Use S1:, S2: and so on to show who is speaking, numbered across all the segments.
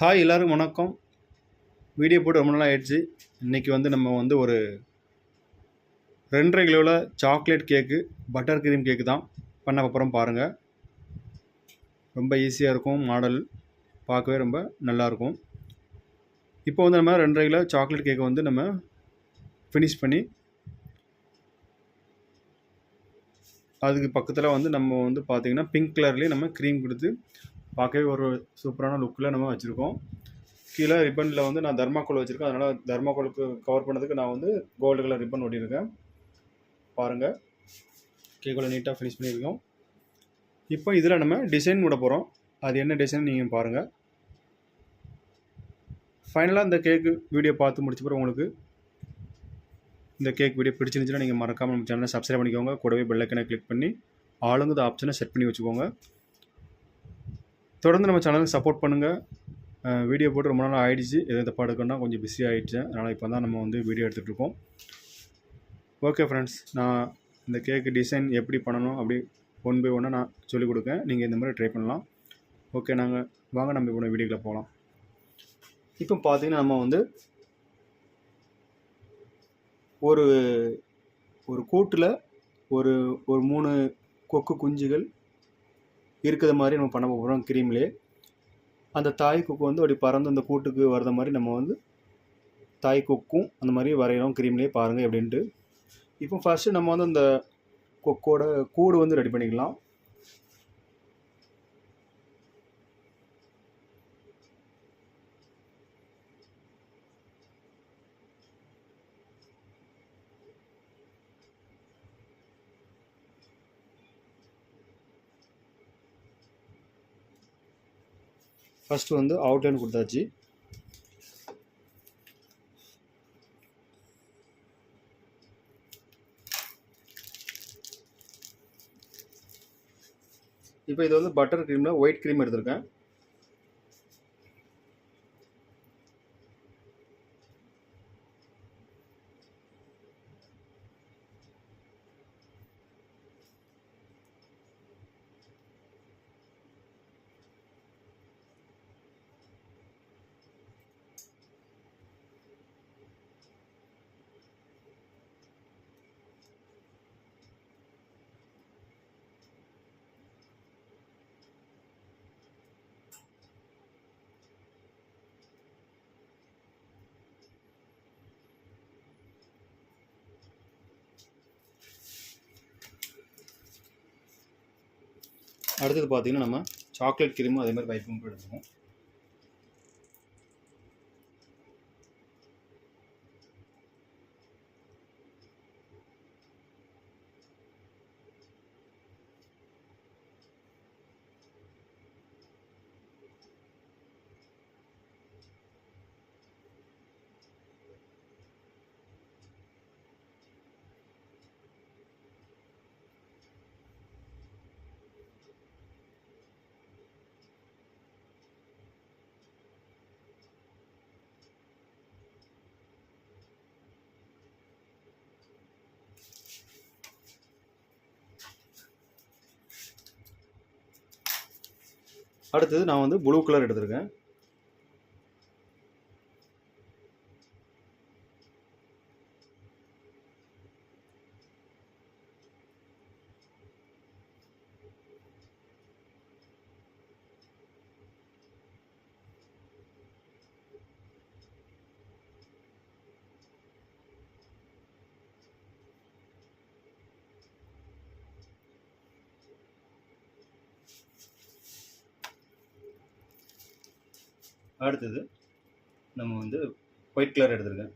S1: Hi எல்லாரும் வணக்கம். Video போட்டு ரொம்ப நாள் ஆயிடுச்சு. இன்றைக்கி வந்து நம்ம வந்து ஒரு ரெண்டரை கிலோவில் chocolate cake butter cream cake தான் பண்ண அப்புறம் பாருங்கள் ரொம்ப ஈஸியாக இருக்கும். மாடல் பார்க்கவே ரொம்ப நல்லாயிருக்கும் இப்போ வந்து நம்ம ரெண்டரை கிலோ சாக்லேட் கேக்கை வந்து நம்ம ஃபினிஷ் பண்ணி அதுக்கு பக்கத்தில் வந்து நம்ம வந்து பார்த்திங்கன்னா பிங்க் கலர்லேயே நம்ம க்ரீம் கொடுத்து பார்க்கவே ஒரு சூப்பரான லுக்கில் நம்ம வச்சுருக்கோம். கீழே ரிப்பனில் வந்து நான் தர்மாக்கோல் வச்சுருக்கேன். அதனால் தர்மாக்கோலுக்கு கவர் பண்ணதுக்கு நான் வந்து கோல்டு கலர் ரிப்பன் ஒட்டியிருக்கேன். பாருங்கள் கேக்கோல நீட்டாக ஃபினிஷ் பண்ணியிருக்கோம். இப்போ இதில் நம்ம டிசைன் விட போகிறோம் அது என்ன டிசைன் நீங்கள் பாருங்கள் ஃபைனலாக இந்த கேக்கு வீடியோ பார்த்து முடிச்ச பிறகு உங்களுக்கு இந்த கேக் வீடியோ பிடிச்சிருந்துச்சுன்னா நீங்கள் மறக்காமல் நம்ம சேனலை சப்ஸ்கிரைப் பண்ணிக்கோங்க. கூடவே பெல்லைக்கனை கிளிக் பண்ணி ஆளுங்க ஆப்ஷனை செட் பண்ணி வச்சுக்கோங்க. தொடர்ந்து நம்ம சேனலுக்கு சப்போர்ட் பண்ணுங்கள் வீடியோ போட்டு ரொம்ப நாள் ஆகிடுச்சு எது தப்பாக எடுக்கணும்னா கொஞ்சம் பிஸி ஆகிடுச்சேன் அதனால் இப்போ தான் நம்ம வந்து வீடியோ எடுத்துகிட்டு இருக்கோம். ஓகே ஃப்ரெண்ட்ஸ் நான் இந்த கேக்கு டிசைன் எப்படி பண்ணணும் அப்படி ஒன் பை ஒன்னாக நான் சொல்லிக் கொடுக்கேன். நீங்கள் இந்த மாதிரி ட்ரை பண்ணலாம். ஓகே நாங்கள் வாங்க நம்ம இப்போ வீடியோக்கில் போகலாம் இப்போ பார்த்தீங்கன்னா நம்ம வந்து ஒரு ஒரு கூட்டில் ஒரு ஒரு மூணு கொக்கு குஞ்சுகள் இருக்கிற மாதிரி நம்ம பண்ண போகிறோம் க்ரீம்லேயே. அந்த தாய் கொக்கு வந்து அப்படி பறந்து அந்த கூட்டுக்கு வர்ற மாதிரி நம்ம வந்து தாய் கொக்கும் அந்த மாதிரி வரைகிறோம் க்ரீம்லேயே பாருங்கள் எப்படின்ட்டு. இப்போ ஃபஸ்ட்டு நம்ம வந்து அந்த கொக்கோட கூடு வந்து ரெடி பண்ணிக்கலாம். ஃபஸ்ட்டு வந்து அவுட்லைன் கொடுத்தாச்சு. இப்போ இது வந்து பட்டர் க்ரீமில் ஒயிட் க்ரீம் எடுத்திருக்கேன். அடுத்தது பார்த்தீங்கன்னா நம்ம சாக்லேட் கிரீமும் அதே மாதிரி வைப்பும் எடுத்துக்கோம் அடுத்தது நான் வந்து ப்ளூ கலர் எடுத்திருக்கேன். அடுத்தது நம்ம வந்து ஒயிட் கலர் எடுத்திருக்கேன்.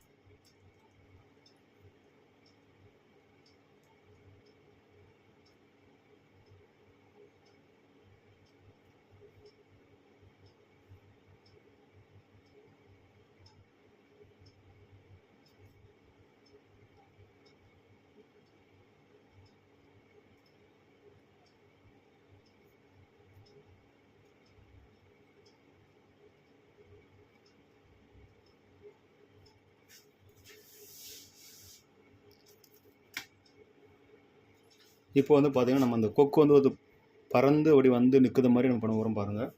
S1: இப்போ வந்து பார்த்திங்கன்னா நம்ம அந்த கொக்கு வந்து ஒரு பறந்து அப்படி வந்து நிற்கிற மாதிரி நம்ம பண்ண போகிறோம் பாருங்கள்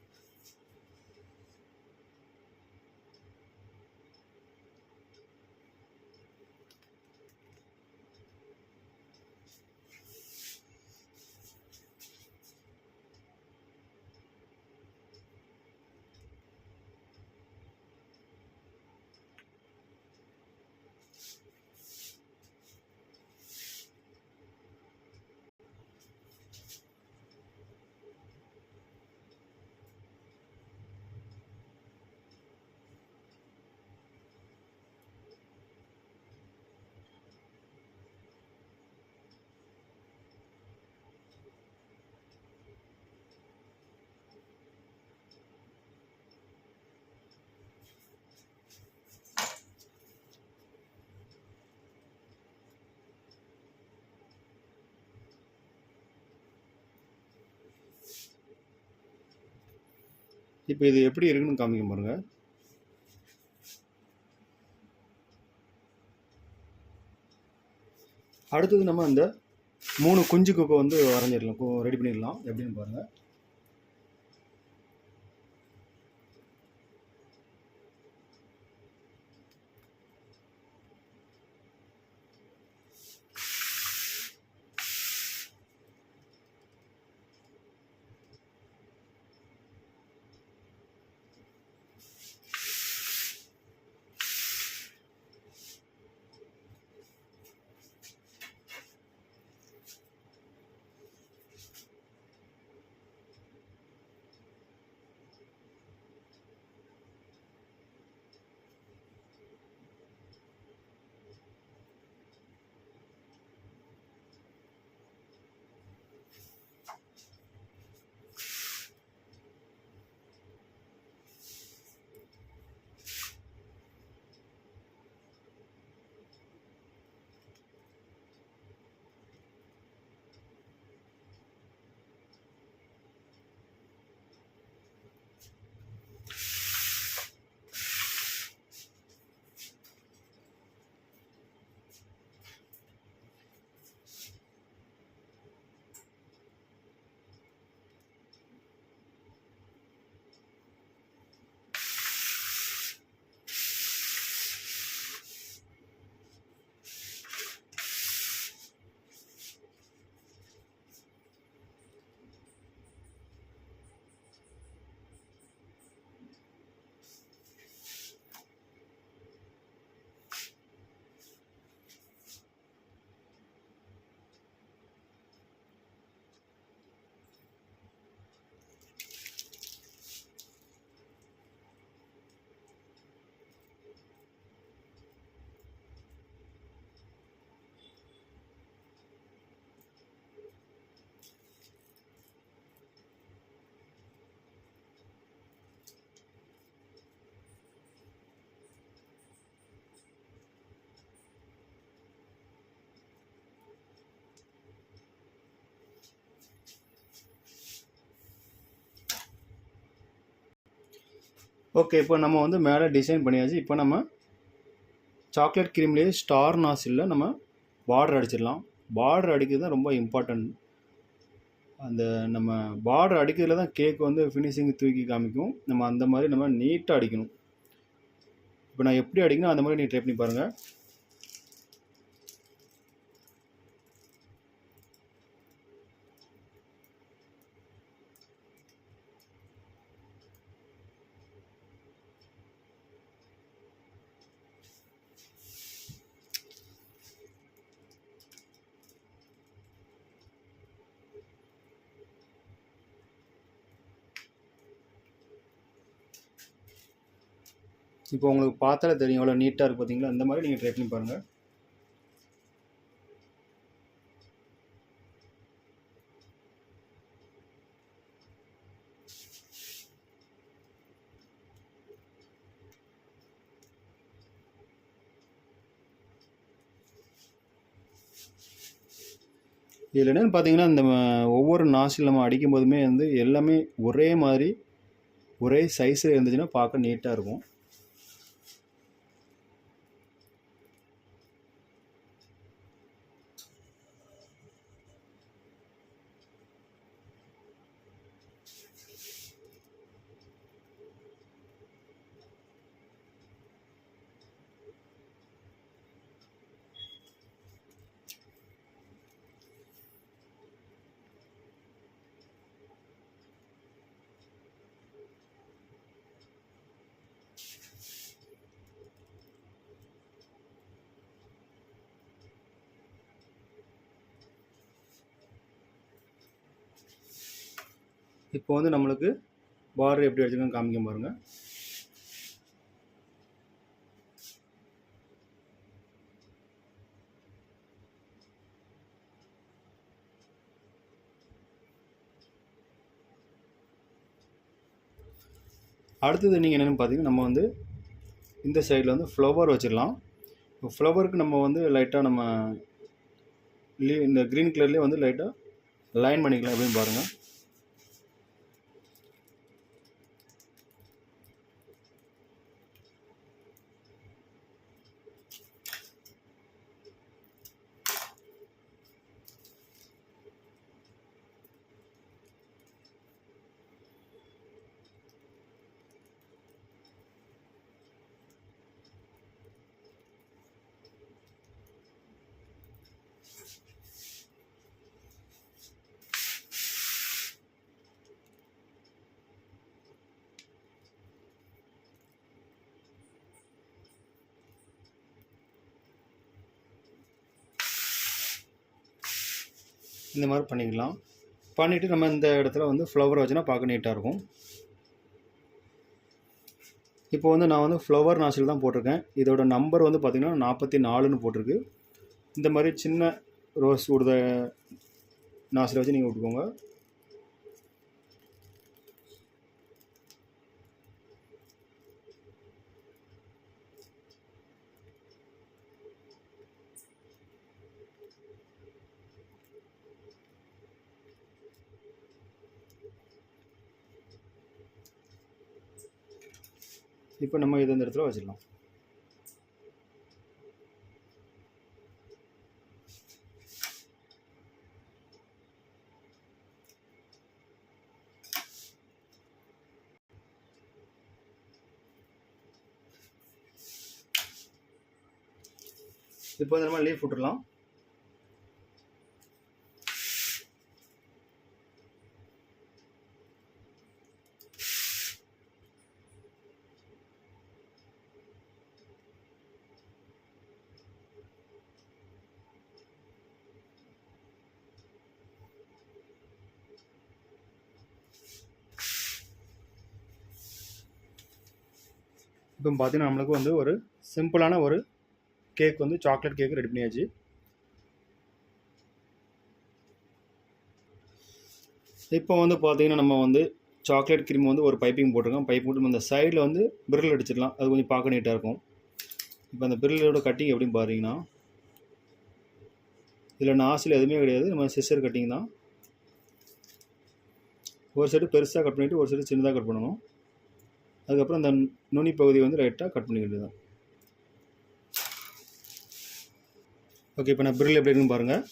S1: இப்போ இது எப்படி இருக்குன்னு காமிக்க பாருங்க. அடுத்தது நம்ம அந்த மூணு குஞ்சு கொக்கை வந்து வரைஞ்சிடலாம். ரெடி பண்ணிடலாம். எப்படின்னு பாருங்கள் ஓகே இப்போ நம்ம வந்து மேலே டிசைன் பண்ணியாச்சு. இப்போ நம்ம சாக்லேட் க்ரீம்லேயே ஸ்டார் நாசிலில் நம்ம பார்டர் அடிச்சிடலாம். பார்டர் அடிக்கிறது தான் ரொம்ப இம்பார்ட்டண்ட் அந்த நம்ம பார்டர் அடிக்கிறதுல தான் கேக் வந்து ஃபினிஷிங் தூக்கி காமிக்கும். நம்ம அந்த மாதிரி நம்ம நீட்டாக அடிக்கணும். இப்போ நான் எப்படி அடிக்கணும் அந்த மாதிரி நீ ட்ரை பண்ணி பாருங்கள் இப்போ உங்களுக்கு பார்த்தாலே தெரியும் எவ்வளோ நீட்டாக இருக்குது பார்த்தீங்களா அந்த மாதிரி நீங்கள் ட்ரை பண்ணி பாருங்கள் இதில் என்னென்னு பார்த்தீங்கன்னா இந்த ஒவ்வொரு நாசில் நம்ம அடிக்கும் போதுமே வந்து எல்லாமே ஒரே மாதிரி ஒரே சைஸில் இருந்துச்சுன்னா பார்க்க நீட்டாக இருக்கும். இப்போ வந்து நம்மளுக்கு பார்டர் எப்படி அடிச்சிருக்கோம் காமிக்க பாருங்க. அடுத்தது நீங்கள் என்னென்னு பார்த்தீங்கன்னா நம்ம வந்து இந்த சைடில் வந்து ஃப்ளவர் வச்சிடலாம். இப்போ ஃப்ளவருக்கு நம்ம வந்து லைட்டாக நம்ம லீ இந்த க்ரீன் கலர்லேயே வந்து லைட்டாக லைன் பண்ணிக்கலாம் எப்படின்னு பாருங்கள் இந்த மாதிரி பண்ணிக்கலாம். பண்ணிவிட்டு நம்ம இந்த இடத்துல வந்து ஃப்ளவர் வச்சுனா பார்க்க நீட்டாக இருக்கும். இப்போ வந்து நான் வந்து ஃப்ளவர் நாசில் தான் போட்டிருக்கேன். இதோட நம்பர் வந்து பார்த்திங்கன்னா நாற்பத்தி நாலுன்னு போட்டிருக்கு. இந்த மாதிரி சின்ன ரோஸ் உடுத நாசில் வச்சு நீங்கள் விட்டுக்கோங்க. இப்போ நம்ம இதை இந்த இடத்துல வச்சிடலாம். இப்போ இந்த மாதிரி லீஃப் விட்டுடலாம். இப்போ பார்த்தீங்கன்னா நம்மளுக்கு வந்து ஒரு சிம்பிளான ஒரு கேக் வந்து சாக்லேட் கேக் ரெடி பண்ணியாச்சு. இப்போ வந்து பார்த்தீங்கன்னா நம்ம வந்து சாக்லேட் கிரீம் வந்து ஒரு பைப்பிங் போட்டிருக்கோம். பைப் போட்டு அந்த சைடில் வந்து பிரில் அடிச்சிடலாம். அது கொஞ்சம் பார்க்க நீட்டாக இருக்கும். இப்போ அந்த பிரில்லோட கட்டிங் எப்படின்னு பார்த்தீங்கன்னா இதில் நாசில் எதுவுமே கிடையாது. நம்ம சிஸ்டர் கட்டிங் தான். ஒரு சைடு பெருசாக கட் பண்ணிவிட்டு ஒரு சைடு சின்னதாக கட் பண்ணணும். அதுக்கப்புறம் அந்த நுனி பகுதி வந்து லைட்டாக கட் பண்ணிக்கிட்டு தான் ஓகே இப்போ நான் பிரில் எப்படி இருக்குன்னு பாருங்கள்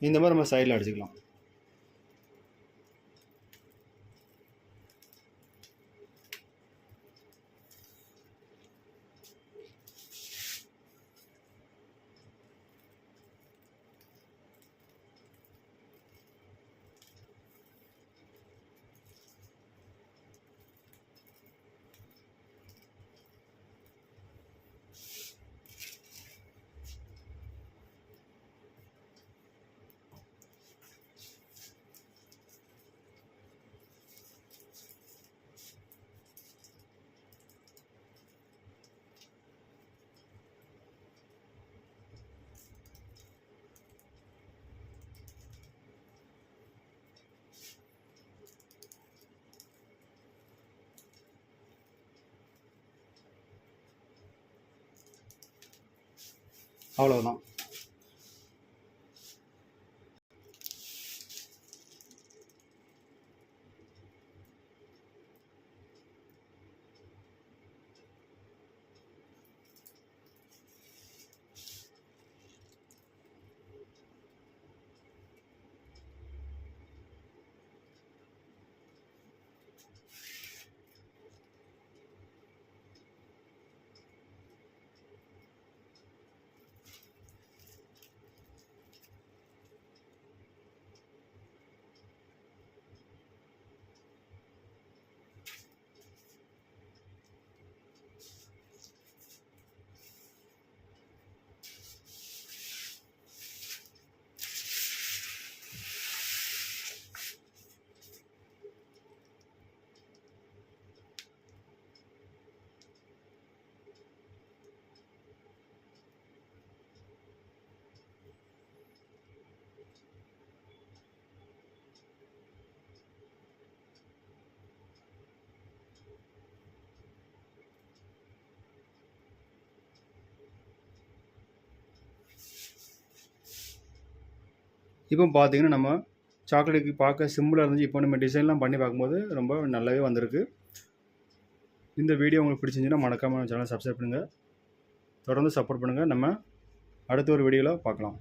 S1: இந்த மாதிரி நம்ம சைடில் அடிச்சுக்கலாம். அவ்வளோதான் இப்போ பார்த்தீங்கன்னா நம்ம சாக்லேட்டுக்கு பார்க்க சிம்பிளாக இருந்துச்சு. இப்போ நம்ம டிசைன்லாம் பண்ணி பார்க்கும்போது ரொம்ப நல்லாவே வந்திருக்கு. இந்த வீடியோ உங்களுக்கு பிடிச்சிருந்துச்சுன்னா மறக்காமல் சேனல் சப்ஸ்கிரைப் பண்ணுங்கள் தொடர்ந்து சப்போர்ட் பண்ணுங்கள் நம்ம அடுத்த ஒரு வீடியோவில் பார்க்கலாம்.